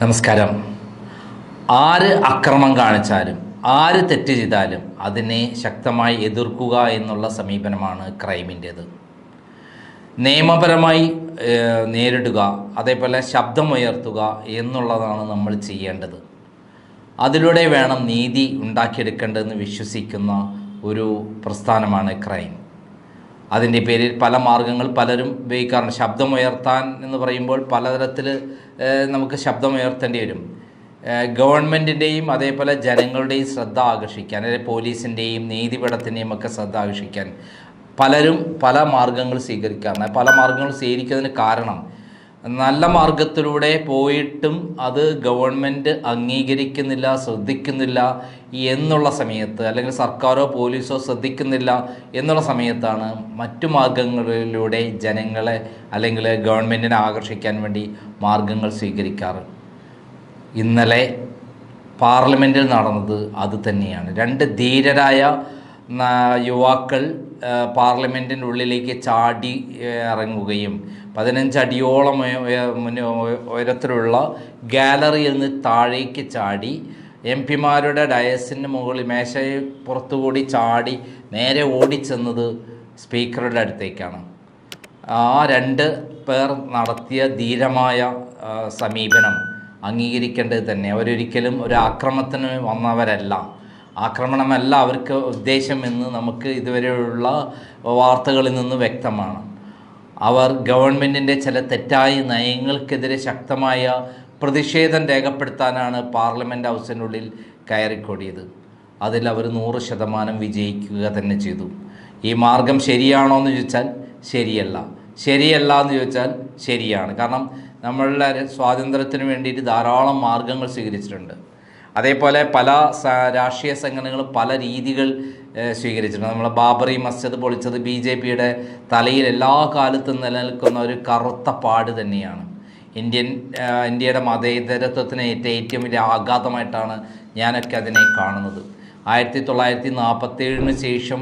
നമസ്കാരം. ആര് അക്രമം കാണിച്ചാലും ആര് തെറ്റ് ചെയ്താലും അതിനെ ശക്തമായി എതിർക്കുക എന്നുള്ള സമീപനമാണ് ക്രൈമിന്റേത്. നിയമപരമായി നേരിടുക അതേപോലെ ശബ്ദമുയർത്തുക എന്നുള്ളതാണ് നമ്മൾ ചെയ്യേണ്ടത്. അതിലൂടെ വേണം നീതി ഉണ്ടാക്കിയെടുക്കേണ്ടതെന്ന് വിശ്വസിക്കുന്ന ഒരു പ്രസ്ഥാനമാണ് ക്രൈം. അതിന്റെ പേരിൽ പല മാർഗങ്ങൾ പലരും ഉപയോഗിക്കാറുണ്ട്. ശബ്ദമുയർത്താൻ എന്ന് പറയുമ്പോൾ പലതരത്തിൽ നമുക്ക് ശബ്ദമുയർത്തേണ്ടി വരും. ഗവൺമെന്റിന്റെയും അതേപോലെ ജനങ്ങളുടെയും ശ്രദ്ധ ആകർഷിക്കാൻ അല്ലെങ്കിൽ പോലീസിന്റെയും നീതിപീഠത്തിന്റെയും ഒക്കെ ശ്രദ്ധ ആകർഷിക്കാൻ പലരും പല മാർഗങ്ങൾ സ്വീകരിക്കാറുണ്ട്. പല മാർഗങ്ങൾ സ്വീകരിക്കുന്നതിന് കാരണം നല്ല മാർഗത്തിലൂടെ പോയിട്ടും അത് ഗവൺമെന്റ് അംഗീകരിക്കുന്നില്ല ശ്രദ്ധിക്കുന്നില്ല എന്നുള്ള സമയത്ത് അല്ലെങ്കിൽ സർക്കാരോ പോലീസോ ശ്രദ്ധിക്കുന്നില്ല എന്നുള്ള സമയത്താണ് മറ്റു മാർഗങ്ങളിലൂടെ ജനങ്ങളെ അല്ലെങ്കിൽ ഗവൺമെന്റിനെ ആകർഷിക്കാൻ വേണ്ടി മാർഗങ്ങൾ സ്വീകരിക്കാറ്. ഇന്നലെ പാർലമെന്റിൽ നടന്നത് അത് തന്നെയാണ്. രണ്ട് ധീരരായ യുവാക്കൾ പാർലമെന്റിന്റെ ഉള്ളിലേക്ക് ചാടി ഇറങ്ങുകയും പതിനഞ്ചടിയോളം ഉയ- ഉയ- ഉയരത്തിലുള്ള ഗാലറിയിൽ നിന്ന് താഴേക്ക് ചാടി എം പിമാരുടെ ഡയസിന് മുകളിൽ മേശയെ പുറത്തുകൂടി ചാടി നേരെ ഓടിച്ചെന്നത് സ്പീക്കറുടെ അടുത്തേക്കാണ്. ആ രണ്ട് പേർ നടത്തിയ ധീരമായ സമീപനം അംഗീകരിക്കേണ്ടത് തന്നെ. അവരൊരിക്കലും ഒരു ആക്രമത്തിന് വന്നവരല്ല. ആക്രമണമല്ല അവർക്ക് ഉദ്ദേശമെന്ന് നമുക്ക് ഇതുവരെയുള്ള വാർത്തകളിൽ നിന്ന് വ്യക്തമാണ്. അവർ ഗവൺമെന്റിന്റെ ചില തെറ്റായ നയങ്ങൾക്കെതിരെ ശക്തമായ പ്രതിഷേധം രേഖപ്പെടുത്താനാണ് പാർലമെന്റ് ഹൗസിനുള്ളിൽ കയറിക്കൂടിയത്. അതിൽ അവർ നൂറ് ശതമാനം വിജയിക്കുക തന്നെ ചെയ്തു. ഈ മാർഗം ശരിയാണോ എന്ന് ചോദിച്ചാൽ ശരിയല്ല. ശരിയല്ല എന്ന് ചോദിച്ചാൽ ശരിയാണ്. കാരണം നമ്മളുടെ സ്വാതന്ത്ര്യത്തിന് വേണ്ടിയിട്ട് ധാരാളം മാർഗങ്ങൾ സ്വീകരിച്ചിട്ടുണ്ട്. അതേപോലെ പല രാഷ്ട്രീയ സംഘടനകളും പല രീതികൾ സ്വീകരിച്ചിട്ടുണ്ട്. നമ്മൾ ബാബറി മസ്ജിദ് പൊളിച്ചത് ബി ജെ പിയുടെ തലയിൽ എല്ലാ കാലത്തും നിലനിൽക്കുന്ന ഒരു കറുത്ത പാട് തന്നെയാണ്. ഇന്ത്യൻ ഇന്ത്യയുടെ മതേതരത്വത്തിന് ഏറ്റ ഏറ്റവും വലിയ ആഘാതമായിട്ടാണ് ഞാനൊക്കെ അതിനെ കാണുന്നത്. ആയിരത്തി തൊള്ളായിരത്തി നാൽപ്പത്തേഴിന് ശേഷം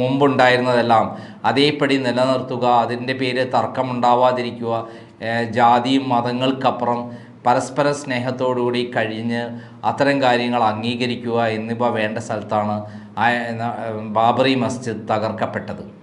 മുമ്പുണ്ടായിരുന്നതെല്ലാം അതേപടി നിലനിർത്തുക അതിന്റെ പേര് തർക്കമുണ്ടാവാതിരിക്കുക ജാതിയും മതങ്ങൾക്കപ്പുറം പരസ്പര സ്നേഹത്തോടുകൂടി കഴിഞ്ഞ് അത്തരം കാര്യങ്ങൾ അംഗീകരിക്കുക എന്നിവ വേണ്ട സ്ഥലത്താണ് ബാബറി മസ്ജിദ് തകർക്കപ്പെട്ടത്.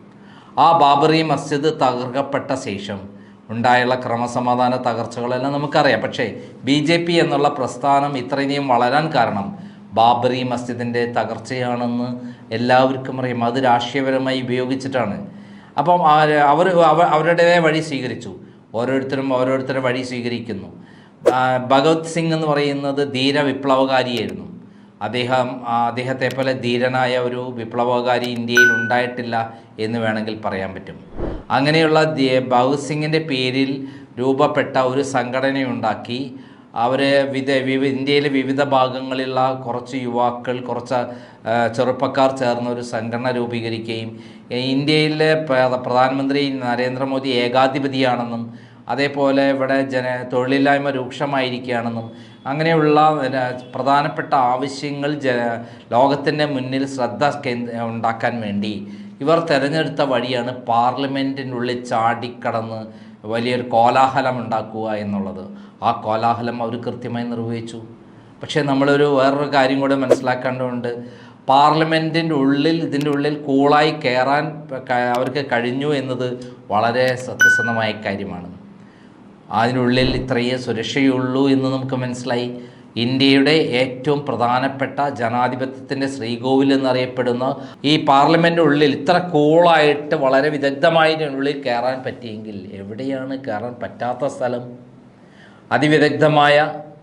ആ ബാബറി മസ്ജിദ് തകർക്കപ്പെട്ട ശേഷം ഉണ്ടായുള്ള ക്രമസമാധാന തകർച്ചകളെല്ലാം നമുക്കറിയാം. പക്ഷേ ബി ജെ പി എന്നുള്ള പ്രസ്ഥാനം ഇത്രയും വളരാൻ കാരണം ബാബറി മസ്ജിദിന്റെ തകർച്ചയാണെന്ന് എല്ലാവർക്കും അറിയാം. അത് രാഷ്ട്രീയപരമായി ഉപയോഗിച്ചിട്ടാണ്. അപ്പം അവർ അവ- അവരുടേതായ വഴി സ്വീകരിച്ചു. ഓരോരുത്തരും ഓരോരുത്തരുടെ വഴി സ്വീകരിക്കുന്നു. ആ, ഭഗത് സിംഗ് എന്ന് പറയുന്നത് ധീര വിപ്ലവകാരിയായിരുന്നു. അദ്ദേഹം അദ്ദേഹത്തെ പോലെ ധീരനായ ഒരു വിപ്ലവകാരി ഇന്ത്യയിൽ ഉണ്ടായിട്ടില്ല എന്ന് വേണമെങ്കിൽ പറയാൻ പറ്റും. അങ്ങനെയുള്ള ഭഗത് സിംഗിന്റെ പേരിൽ രൂപപ്പെട്ട ഒരു സംഘടനയുണ്ടാക്കി. അവർ വിധ വിവ ഇന്ത്യയിലെ വിവിധ ഭാഗങ്ങളിലുള്ള കുറച്ച് യുവാക്കൾ കുറച്ച് ചെറുപ്പക്കാർ ചേർന്ന ഒരു സംഘടന രൂപീകരിക്കുകയും ഇന്ത്യയിലെ പ്ര- പ്രധാനമന്ത്രി നരേന്ദ്രമോദി ഏകാധിപതിയാണെന്നും അതേപോലെ ഇവിടെ ജന തൊഴിലില്ലായ്മ രൂക്ഷമായിരിക്കുകയാണെന്നും അങ്ങനെയുള്ള പ്രധാനപ്പെട്ട ആവശ്യങ്ങൾ ജ ലോകത്തിന്റെ മുന്നിൽ ശ്രദ്ധ ഉണ്ടാക്കാൻ വേണ്ടി ഇവർ തിരഞ്ഞെടുത്ത വഴിയാണ് പാർലമെന്റിനുള്ളിൽ ചാടിക്കടന്ന് വലിയൊരു കോലാഹലം ഉണ്ടാക്കുക എന്നുള്ളത്. ആ കോലാഹലം അവർ കൃത്യമായി നിർവഹിച്ചു. പക്ഷേ നമ്മളൊരു വേറൊരു കാര്യം കൂടെ മനസ്സിലാക്കേണ്ടതുണ്ട്. പാർലമെന്റിന്റെ ഉള്ളിൽ ഇതിന്റെ ഉള്ളിൽ കൂളായി കയറാൻ അവർക്ക് കഴിഞ്ഞു എന്നത് വളരെ സത്യസന്ധമായ കാര്യമാണ്. അതിനുള്ളിൽ ഇത്രയേ സുരക്ഷയുള്ളൂ എന്ന് നമുക്ക് മനസ്സിലായി. ഇന്ത്യയുടെ ഏറ്റവും പ്രധാനപ്പെട്ട ജനാധിപത്യത്തിന്റെ ശ്രീകോവിൽ എന്നറിയപ്പെടുന്ന ഈ പാർലമെന്റിനുള്ളിൽ ഇത്ര കൂളായിട്ട് വളരെ വിദഗ്ധമായതിനുള്ളിൽ കയറാൻ പറ്റിയെങ്കിൽ എവിടെയാണ് കയറാൻ പറ്റാത്ത സ്ഥലം? അതിവിദഗ്ധമായ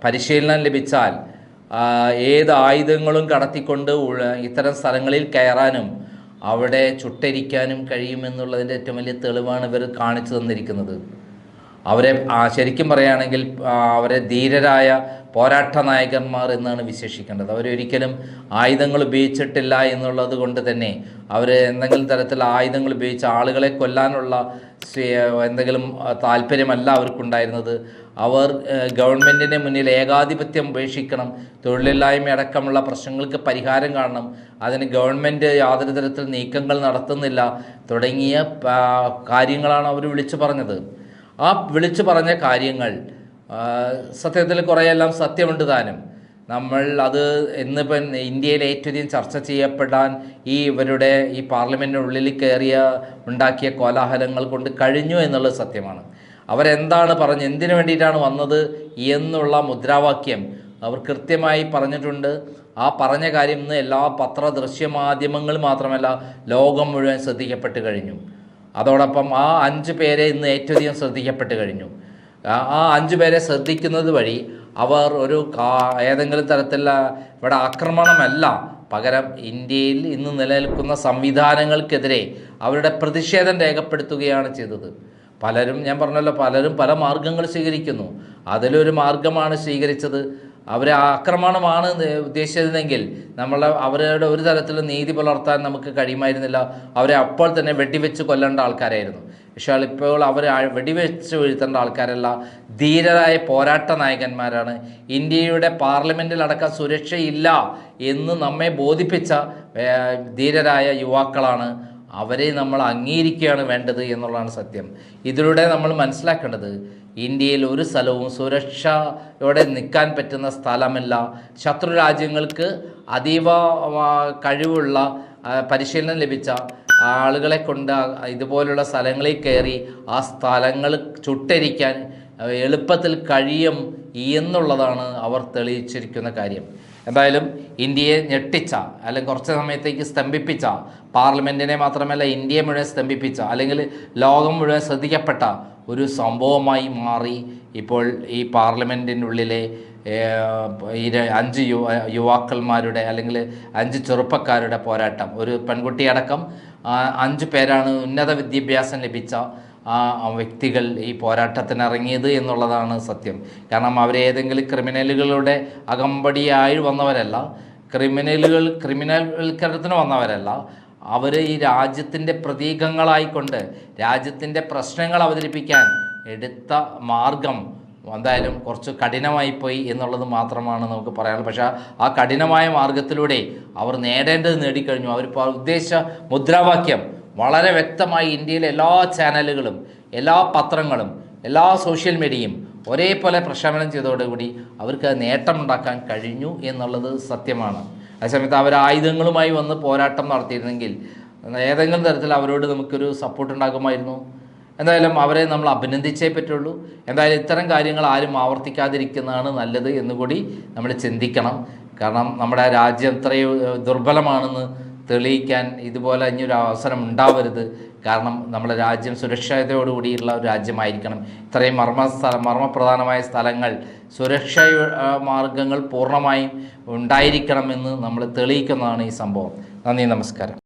പരിശീലനം ലഭിച്ചാൽ ഏത് ആയുധങ്ങളും കടത്തിക്കൊണ്ട് ഇത്തരം സ്ഥലങ്ങളിൽ കയറാനും അവിടെ ചുട്ടരിക്കാനും കഴിയുമെന്നുള്ളതിന്റെ ഏറ്റവും വലിയ തെളിവാണ് ഇവർ കാണിച്ചു തന്നിരിക്കുന്നത്. അവരെ ശരിക്കും പറയുകയാണെങ്കിൽ അവരെ ധീരരായ പോരാട്ട നായകന്മാർ എന്നാണ് വിശേഷിക്കേണ്ടത്. അവരൊരിക്കലും ആയുധങ്ങൾ ഉപയോഗിച്ചിട്ടില്ല എന്നുള്ളത് കൊണ്ട് തന്നെ അവർ എന്തെങ്കിലും തരത്തിൽ ആയുധങ്ങൾ ഉപയോഗിച്ച് ആളുകളെ കൊല്ലാനുള്ള എന്തെങ്കിലും താല്പര്യമല്ല അവർക്കുണ്ടായിരുന്നത്. അവർ ഗവൺമെന്റിന്റെ മുന്നിൽ ഏകാധിപത്യം ഉപേക്ഷിക്കണം തൊഴിലില്ലായ്മ അടക്കമുള്ള പ്രശ്നങ്ങൾക്ക് പരിഹാരം കാണണം അതിന് ഗവൺമെന്റ് യാതൊരു തരത്തിൽ നീക്കങ്ങൾ നടത്തുന്നില്ല തുടങ്ങിയ കാര്യങ്ങളാണ് അവർ വിളിച്ചു പറഞ്ഞത്. ആ വിളിച്ചു പറഞ്ഞ കാര്യങ്ങൾ സത്യത്തിൽ കുറേയെല്ലാം സത്യമുണ്ട് താനും. നമ്മൾ അത് ഇന്നിപ്പം ഇന്ത്യയിൽ ഏറ്റവും അധികം ചർച്ച ചെയ്യപ്പെടാൻ ഈ ഇവരുടെ ഈ പാർലമെന്റിനുള്ളിൽ കയറിയ ഉണ്ടാക്കിയ കോലാഹലങ്ങൾ കൊണ്ട് കഴിഞ്ഞു എന്നുള്ളത് സത്യമാണ്. അവരെന്താണ് പറഞ്ഞ് എന്തിനു വേണ്ടിയിട്ടാണ് വന്നത് എന്നുള്ള മുദ്രാവാക്യം അവർ കൃത്യമായി പറഞ്ഞിട്ടുണ്ട്. ആ പറഞ്ഞ കാര്യം ഇന്ന് എല്ലാ പത്ര ദൃശ്യമാധ്യമങ്ങൾ മാത്രമല്ല ലോകം മുഴുവൻ ശ്രദ്ധിക്കപ്പെട്ട് കഴിഞ്ഞു. അതോടൊപ്പം ആ അഞ്ച് പേരെ ഇന്ന് ഏറ്റവും അധികം ശ്രദ്ധിക്കപ്പെട്ട് കഴിഞ്ഞു. ആ- അഞ്ച് പേരെ ശ്രദ്ധിക്കുന്നത് വഴി അവർ ഒരു ഏതെങ്കിലും തരത്തിലുള്ള ഇവിടെ ആക്രമണമല്ല. പകരം ഇന്ത്യയിൽ ഇന്ന് നിലനിൽക്കുന്ന സംവിധാനങ്ങൾക്കെതിരെ അവരുടെ പ്രതിഷേധം രേഖപ്പെടുത്തുകയാണ് ചെയ്തത്. പലരും ഞാൻ പറഞ്ഞല്ലോ പലരും പല മാർഗങ്ങൾ സ്വീകരിക്കുന്നു. അതിലൊരു മാർഗമാണ് സ്വീകരിച്ചത്. അവരെ ആക്രമണമാണ് ഉദ്ദേശിച്ചിരുന്നെങ്കിൽ നമ്മളെ അവരുടെ ഒരു തരത്തിലും നീതി പുലർത്താൻ നമുക്ക് കഴിയുമായിരുന്നില്ല. അവരെ അപ്പോൾ തന്നെ വെടിവെച്ച് കൊല്ലേണ്ട ആൾക്കാരായിരുന്നു. പക്ഷേ ഇപ്പോൾ അവർ വെടിവെച്ച് വീഴ്ത്തേണ്ട ആൾക്കാരല്ല. ധീരരായ പോരാട്ട നായകന്മാരാണ്. ഇന്ത്യയുടെ പാർലമെന്റിലടക്കം സുരക്ഷയില്ല എന്ന് നമ്മെ ബോധിപ്പിച്ച ധീരരായ യുവാക്കളാണ് അവരെ നമ്മൾ അംഗീകരിക്കുകയാണ് വേണ്ടത് എന്നുള്ളതാണ് സത്യം. ഇതിലൂടെ നമ്മൾ മനസ്സിലാക്കേണ്ടത് ഇന്ത്യയിൽ ഒരു സ്ഥലവും സുരക്ഷയോടെ നിൽക്കാൻ പറ്റുന്ന സ്ഥലമല്ല. ശത്രു രാജ്യങ്ങൾക്ക് അതീവ കഴിവുള്ള പരിശീലനം ലഭിച്ച ആളുകളെ കൊണ്ട് ഇതുപോലുള്ള സ്ഥലങ്ങളിൽ കയറി ആ സ്ഥലങ്ങൾ ചുട്ടരിക്കാൻ എളുപ്പത്തിൽ കഴിയും എന്നുള്ളതാണ് അവർ തെളിയിച്ചിരിക്കുന്ന കാര്യം. എന്തായാലും ഇന്ത്യയെ ഞെട്ടിച്ച അല്ലെങ്കിൽ കുറച്ച് സമയത്തേക്ക് സ്തംഭിപ്പിച്ച പാർലമെന്റിനെ മാത്രമല്ല ഇന്ത്യയെ മുഴുവൻ സ്തംഭിപ്പിച്ച അല്ലെങ്കിൽ ലോകം മുഴുവൻ ശ്രദ്ധിക്കപ്പെട്ട ഒരു സംഭവമായി മാറി ഇപ്പോൾ ഈ പാർലമെന്റിനുള്ളിലെ ഈ അഞ്ച് യു യുവാക്കന്മാരുടെ അല്ലെങ്കിൽ അഞ്ച് ചെറുപ്പക്കാരുടെ പോരാട്ടം. ഒരു പെൺകുട്ടിയടക്കം അഞ്ച് പേരാണ് ഉന്നത വിദ്യാഭ്യാസം ലഭിച്ച ആ വ്യക്തികൾ ഈ പോരാട്ടത്തിനിറങ്ങിയത് എന്നുള്ളതാണ് സത്യം. കാരണം അവരേതെങ്കിലും ക്രിമിനലുകളുടെ അകമ്പടിയായി വന്നവരല്ല ക്രിമിനലുകൾ ക്രിമിനൽ ക്രിമിനൽവൽക്കരണത്തിന് വന്നവരല്ല. അവർ ഈ രാജ്യത്തിന്റെ പ്രതീകങ്ങളായിക്കൊണ്ട് രാജ്യത്തിന്റെ പ്രശ്നങ്ങൾ അവതരിപ്പിക്കാൻ എടുത്ത മാർഗം എന്തായാലും കുറച്ച് കഠിനമായി പോയി എന്നുള്ളത് മാത്രമാണ് നമുക്ക് പറയാനുള്ളത്. പക്ഷേ ആ കഠിനമായ മാർഗത്തിലൂടെ അവർ നേടേണ്ടത് നേടിക്കഴിഞ്ഞു. അവരിപ്പോൾ ഉദ്ദേശിച്ച മുദ്രാവാക്യം വളരെ വ്യക്തമായി ഇന്ത്യയിലെ എല്ലാ ചാനലുകളും എല്ലാ പത്രങ്ങളും എല്ലാ സോഷ്യൽ മീഡിയയും ഒരേപോലെ പ്രക്ഷേപണം ചെയ്തതോടുകൂടി അവർക്ക് നേട്ടം നേട്ടമുണ്ടാക്കാൻ കഴിഞ്ഞു എന്നുള്ളത് സത്യമാണ്. അതേസമയത്ത് അവർ ആയുധങ്ങളുമായി വന്ന് പോരാട്ടം നടത്തിയിരുന്നെങ്കിൽ ഏതെങ്കിലും തരത്തിൽ അവരോട് നമുക്കൊരു സപ്പോർട്ട് ഉണ്ടാകുമായിരുന്നു. എന്തായാലും അവരെ നമ്മൾ അഭിനന്ദിച്ചേ പറ്റുള്ളൂ. എന്തായാലും ഇത്തരം കാര്യങ്ങൾ ആരും ആവർത്തിക്കാതിരിക്കുന്നതാണ് നല്ലത് എന്നുകൂടി നമ്മൾ ചിന്തിക്കണം. കാരണം നമ്മുടെ രാജ്യം ഇത്രയും ദുർബലമാണെന്ന് തെളിയിക്കാൻ ഇതുപോലെ ഇനിയൊരു അവസരം ഉണ്ടാവരുത്. കാരണം നമ്മുടെ രാജ്യം സുരക്ഷിതയോടുകൂടിയുള്ള ഒരു രാജ്യമായിരിക്കണം. ഇത്രയും മർമ്മ സ്ഥല മർമ്മപ്രധാനമായ സ്ഥലങ്ങൾ സുരക്ഷ മാർഗങ്ങൾ പൂർണമായും ഉണ്ടായിരിക്കണമെന്ന് നമ്മൾ തെളിയിക്കുന്നതാണ് ഈ സംഭവം. നന്ദി നമസ്കാരം.